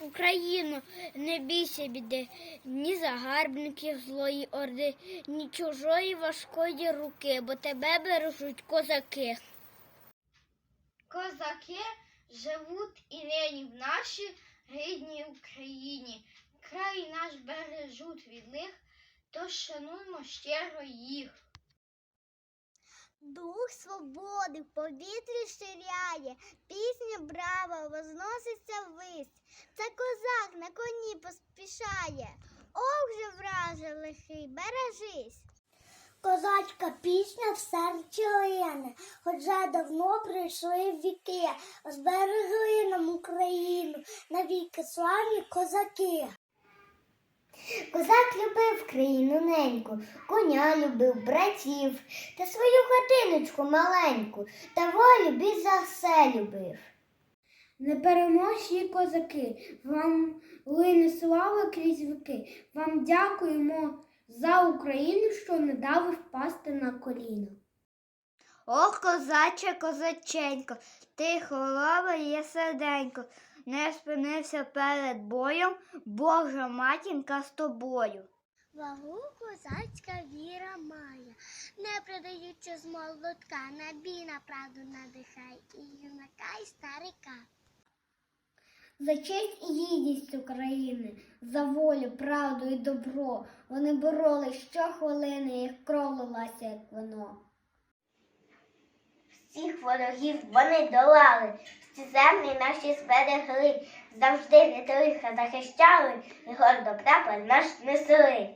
Україну, не бійся біди, ні загарбників злої орди, ні чужої важкої руки, бо тебе бережуть козаки. Козаки живуть і нині в нашій рідній Україні. Край наш бережуть від них, тож шануймо щиро їх. Дух свободи в повітрі ширяє, пісня брава возноситься ввись. Це козак на коні поспішає. Ох же враже лихий, бережись. Козацька пісня в серці лине, хоч давно прийшли віки, зберегли нам Україну, навіки славні козаки. Козак любив країну неньку, коня любив, братів, та свою хатиночку маленьку, та волю більш за все любив. Непереможні козаки, вам лине слава крізь віки. Вам дякуємо за Україну, що не дали впасти на коліна. Ох, козаче, козаченько, ти холова є серденько, не спинився перед боєм, Божа матінка з тобою. Вагу козацька віра має, не продаючи з молотка, на бій на правду надихай і юнака, і старика. За честь і гідність України, за волю, правду і добро. Вони боролись щохвилини, як кров лилася, як вино. Всіх ворогів вони долали, землі наші зберегли, завжди від лиха захищали і гордо прапор наш несли.